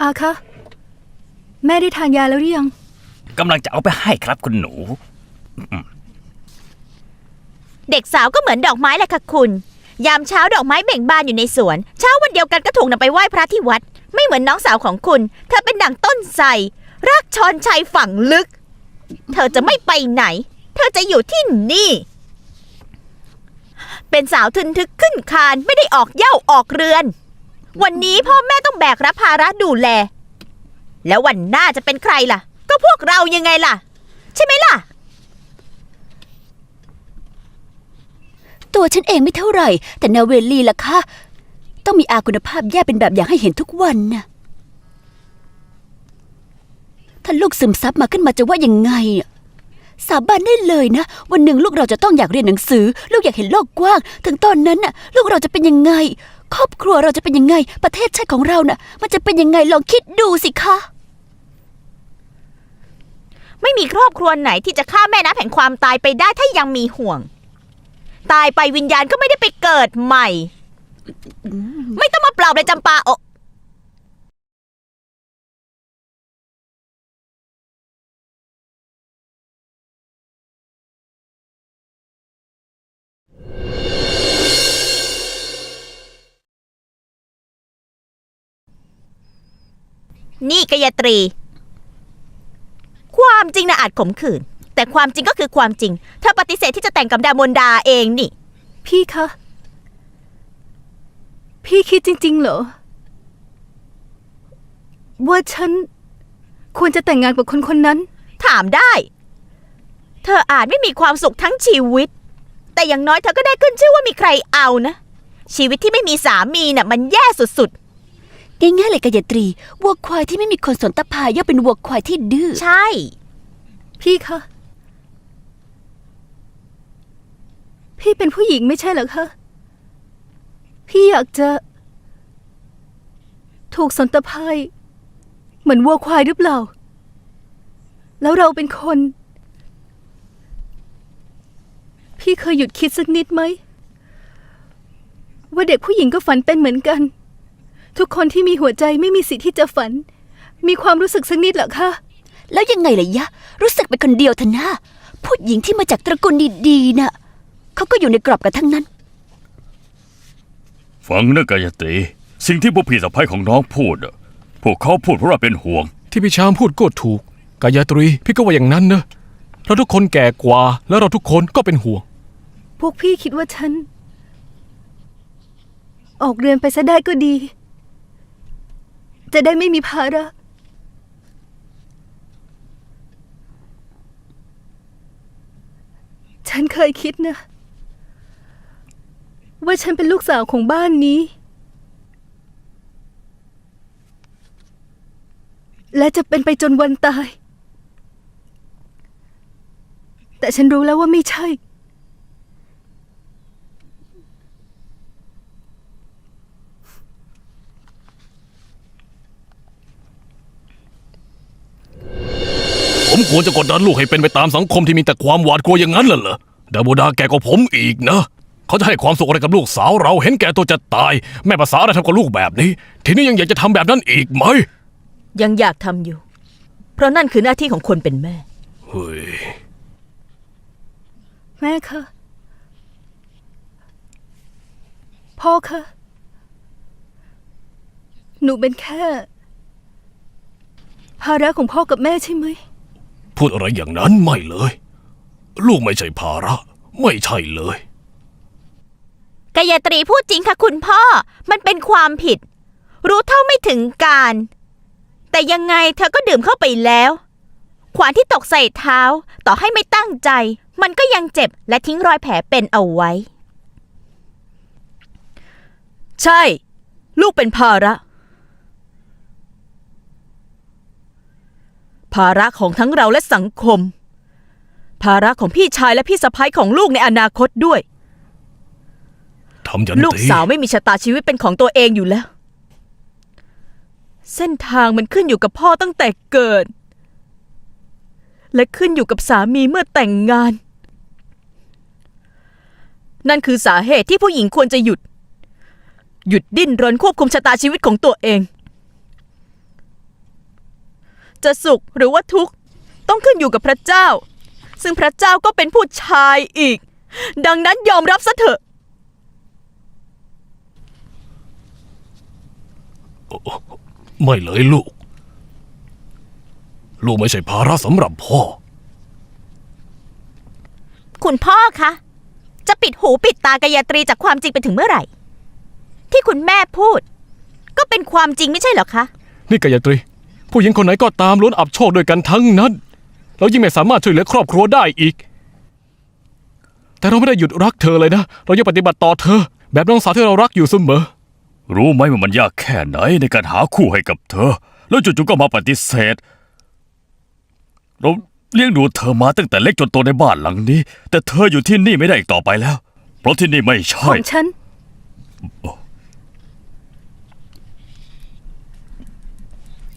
อาคะ แม่ได้ทานยาแล้วหรือยัง กำลังจะเอาไปให้ครับคุณหนู เด็กสาวก็เหมือนดอกไม้แหละค่ะคุณ ยามเช้าดอกไม้เบ่งบานอยู่ในสวน เช้าวันเดียวกันก็ถูกนำไปไหว้พระที่วัด ไม่เหมือนน้องสาวของคุณ เธอเป็นดั่งต้นไทรรากชอนชัยฝั่งลึก เธอจะไม่ไปไหน เธอจะอยู่ที่นี่ เป็นสาวทึนทึกขึ้นคานไม่ได้ออกเหย้าออกเรือน วันนี้พ่อแม่ต้องแบกรับภาระดูแล แล้ววันหน้าจะเป็นใครล่ะ ก็พวกเรายังไงล่ะ ใช่ไหมล่ะ ตัวฉันเองไม่เท่าไหร่ แต่นาเวลลีล่ะคะต้องมีอาคุณภาพแย่เป็นแบบอย่างให้เห็นทุกวันนะถ้าลูกซึมซับมาขึ้นมาจะว่ายังไงอะสาบานได้เลยนะ วันหนึ่งลูกเราจะต้องอยากเรียนหนังสือ ลูกอยากเห็นโลกกว้าง ถึงตอนนั้นน่ะ ลูกเราจะเป็นยังไง ครอบครัวเราจะเป็นยังไง ประเทศชาติของเราน่ะ มันจะเป็นยังไงลองคิดดูสิคะ ไม่มีครอบครัวไหนที่จะข้ามแม่น้ำแห่งความตายไปได้ถ้ายังมีห่วง ตายไปวิญญาณก็ไม่ได้ไปเกิดใหม่ ไม่ต้องมาปลอบเลยจำปาโอ นี่กายตรี ความจริงนะอาจขมขื่นแต่ความจริงก็คือความจริง เธอปฏิเสธที่จะแต่งกับดามนดาเองนี่ พี่คะ พี่คิดจริง ๆ เหรอ ว่าฉัน ควรจะแต่งงานกับคนคนนั้น ถามได้ เธออาจไม่มีความสุขทั้งชีวิต แต่อย่างน้อยเธอก็ได้ขึ้นชื่อว่ามีใครเอานะ ชีวิตที่ไม่มีสามีน่ะ มันแย่สุด ง่ายๆเลยกายตรีวัวควายที่ไม่มีคนสนตะพายย่อมเป็นวัวควายที่ดื้อๆใช่ พี่คะ พี่เป็นผู้หญิงไม่ใช่เหรอคะ พี่อยากจะ ถูกสนตะพายเหมือนวัวควายหรือเปล่า แล้วเราเป็นคน พี่เคยหยุดคิดสักนิดไหม ว่าเด็กผู้หญิงก็ฝันเป็นเหมือนกัน ทุกคนที่มีหัวใจไม่มีสิทธิ์ที่จะฝัน มีความรู้สึกสักนิดเหรอคะแล้วยังไงล่ะยะ รู้สึกเป็นคนเดียวเถอะนะผู้หญิงที่มาจากตระกูลดีๆน่ะเขาก็อยู่ในกรอบกันทั้งนั้น ฟังนะกายตรีสิ่งที่พวกพี่สะพ้ยของน้องพูดอะพวกเขาพูดเพราะว่าเป็นห่วง ที่พี่ชามพูดก็ถูก กายตรีพี่ก็ว่าอย่างนั้นเนอะเราทุกคนแก่กว่า แล้วเราทุกคนก็เป็นห่วง พวกพี่คิดว่าฉัน ออกเรือนไปซะได้ก็ดี จะได้ไม่มีภาระฉันเคยคิดนะ ว่าฉันเป็นลูกสาวของบ้านนี้ และจะเป็นไปจนวันตาย แต่ฉันรู้แล้วว่าไม่ใช่ ผมควรจะกดดันลูกให้เป็นไปตามสังคมที่มีแต่ความหวาดกลัวอย่างนั้นเหรอเหรอดาโบดาแกกว่าผมอีกนะ เขาจะให้ความสุขอะไรกับลูกสาวเรา เห็นแก่ตัวจะตาย แม่ภาษาอะไรทำกับลูกแบบนี้ ทีนี้ยังอยากจะทำแบบนั้นอีกไหม ยังอยากทำอยู่ เพราะนั่นคือหน้าที่ของคนเป็นแม่ เฮ้ย แม่คะพ่อคะหนูเป็นแค่ ภาระของพ่อกับแม่ใช่ไหม พูดอะไรอย่างนั้นไม่เลย ลูกไม่ใช่ภาระ ไม่ใช่เลย กายตรีพูดจริงค่ะคุณพ่อ มันเป็นความผิด รู้เท่าไม่ถึงการ แต่ยังไงเธอก็ดื่มเข้าไปแล้ว ขวานที่ตกใส่เท้า ต่อให้ไม่ตั้งใจ มันก็ยังเจ็บและทิ้งรอยแผลเป็นเอาไว้ ใช่ ลูกเป็นภาระ ภาระของทั้งเราและสังคม ภาระของพี่ชายและพี่สะพ้ยของลูกในอนาคตด้วย ทำยันลูกตีสาวไม่มีชะตาชีวิตเป็นของตัวเองอยู่แล้ว เส้นทางมันขึ้นอยู่กับพ่อตั้งแต่เกิด และขึ้นอยู่กับสามีเมื่อแต่งงาน นั่นคือสาเหตุที่ผู้หญิงควรจะหยุด หยุดดิ้นรนควบคุมชะตาชีวิตของตัวเอง จะสุขหรือว่าทุกข์ ต้องขึ้นอยู่กับพระเจ้า ซึ่งพระเจ้าก็เป็นผู้ชายอีก ดังนั้นยอมรับซะเถอะไม่เลยลูก ลูกไม่ใช่ภาระสำหรับพ่อ คุณพ่อคะ จะปิดหูปิดตากายตรีจากความจริงไปถึงเมื่อไหร่ ที่คุณแม่พูด ก็เป็นความจริงไม่ใช่เหรอคะ นี่กายตรี ผู้หญิงคนไหนก็ตามล้วนอับโชคด้วยกันทั้งนั้น เรายิ่งไม่สามารถช่วยเหลือครอบครัวได้อีก แต่เราไม่ได้หยุดรักเธอเลยนะ เรายังปฏิบัติต่อเธอ แบบน้องสาวที่เรารักอยู่เสมอ รู้ไหมว่ามันยากแค่ไหนในการหาคู่ให้กับเธอ แล้วจู่ๆก็มาปฏิเสธ เราเลี้ยงดูเธอมาตั้งแต่เล็กจนโตในบ้านหลังนี้ แต่เธออยู่ที่นี่ไม่ได้อีกต่อไปแล้ว เพราะที่นี่ไม่ขใช่ องฉัน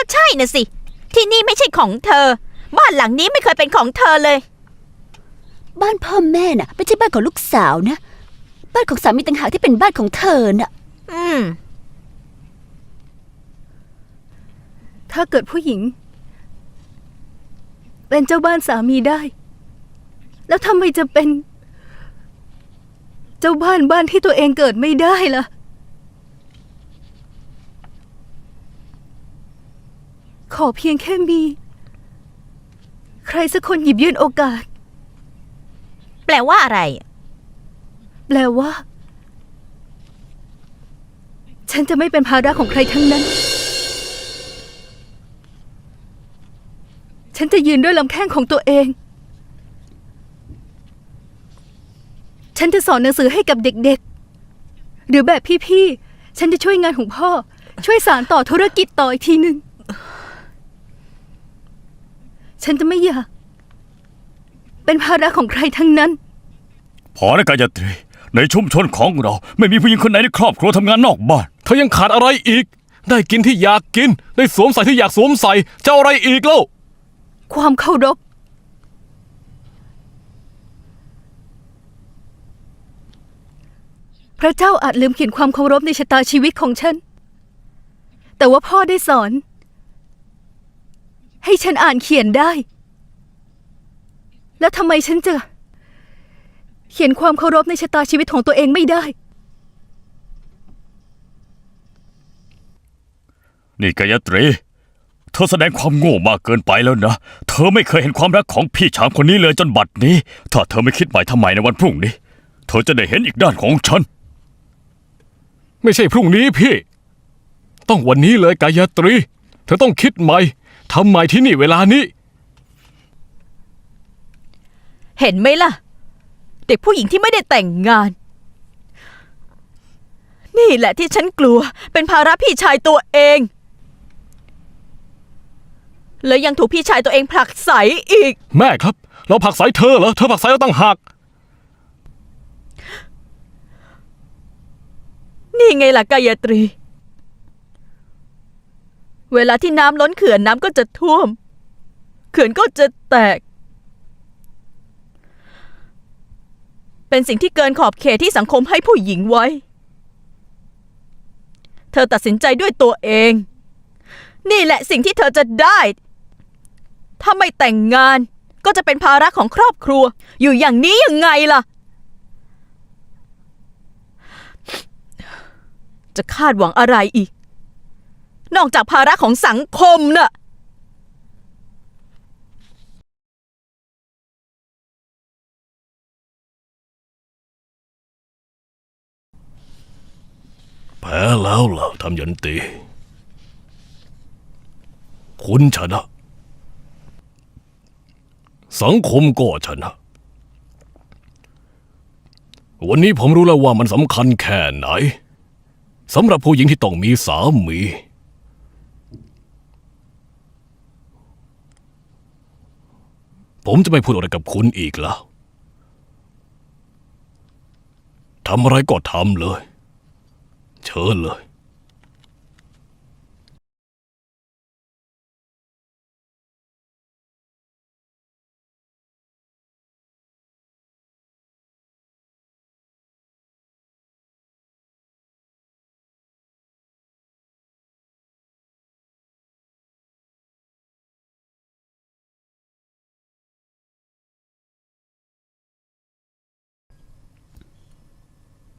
ก็ใช่น่ะสิ ที่นี่ไม่ใช่ของเธอ บ้านหลังนี้ไม่เคยเป็นของเธอเลย บ้านพ่อแม่น่ะ ไม่ใช่บ้านของลูกสาวนะ บ้านของสามีต่างหากที่เป็นบ้านของเธอน่ะ อืม ถ้าเกิดผู้หญิง เป็นเจ้าบ้านสามีได้ แล้วทำไมจะเป็น เจ้าบ้านบ้านที่ตัวเองเกิดไม่ได้ล่ะ อเพียงแค่มี ใครสักคนหยิบยื่นโอกาส แปลว่าอะไร แปลว่า ฉันจะไม่เป็นภาระของใครทั้งนั้น ฉันจะยืนด้วยลำแข้งของตัวเอง ฉันจะสอนหนังสือให้กับเด็กๆ หรือแบบพี่ๆ ฉันจะช่วยงานของพ่อ ช่วยสารต่อธุรกิจต่ออีกทีหนึ่ง ฉันจะไม่อยาก เป็นภาระของใครทั้งนั้น พอแล้วกายตรี ในชุมชนของเรา ไม่มีผู้หญิงคนไหนในครอบครัวทำงานนอกบ้าน เธอยังขาดอะไรอีก ได้กินที่อยากกิน ได้สวมใส่ที่อยากสวมใส่จะเอาอะไรอีกเล่า ความเคารพ พระเจ้าอาจลืมเขียนความเคารพในชะตาชีวิตของฉัน แต่ว่าพ่อได้สอน ให้ฉันอ่านเขียนได้ แล้วทำไมฉันจะ เขียนความเคารพในชะตาชีวิตของตัวเองไม่ได้ นี่กายตรี เธอแสดงความโง่มากเกินไปแล้วนะ เธอไม่เคยเห็นความรักของพี่ชายคนนี้เลยจนบัดนี้ ถ้าเธอไม่คิดใหม่ทำไมในวันพรุ่งนี้ เธอจะได้เห็นอีกด้านของฉัน ไม่ใช่พรุ่งนี้พี่ ต้องวันนี้เลยกายตรี เธอต้องคิดใหม่ ทำใหม่ที่นี่เวลานี้ เห็นไหมล่ะ เด็กผู้หญิงที่ไม่ได้แต่งงาน นี่แหละที่ฉันกลัว เป็นภาระพี่ชายตัวเอง แล้วยังถูกพี่ชายตัวเองผลักไสอีก แม่ครับ เราผลักสายเธอเหรอ เธอผลักสายเราตั้งหักนี่ไงล่ะกายตรี เวลาที่น้ำล้นเขื่อนน้ำก็จะท่วม เขื่อนก็จะแตก เป็นสิ่งที่เกินขอบเขตที่สังคมให้ผู้หญิงไว้ เธอตัดสินใจด้วยตัวเอง นี่แหละสิ่งที่เธอจะได้ ถ้าไม่แต่งงานก็จะเป็นภาระของครอบครัว อยู่อย่างนี้ยังไงล่ะ จะคาดหวังอะไรอีก นอกจากภาระของสังคมน่ะแพ้แล้วล่ะทำยันตี คุณชนะ สังคมก็ชนะ วันนี้ผมรู้แล้วว่ามันสำคัญแค่ไหนสำหรับผู้หญิงที่ต้องมีสามี ผมจะไม่พูดอะไรกับคุณอีกแล้วทำอะไรก็ทำเลย เชิญเลย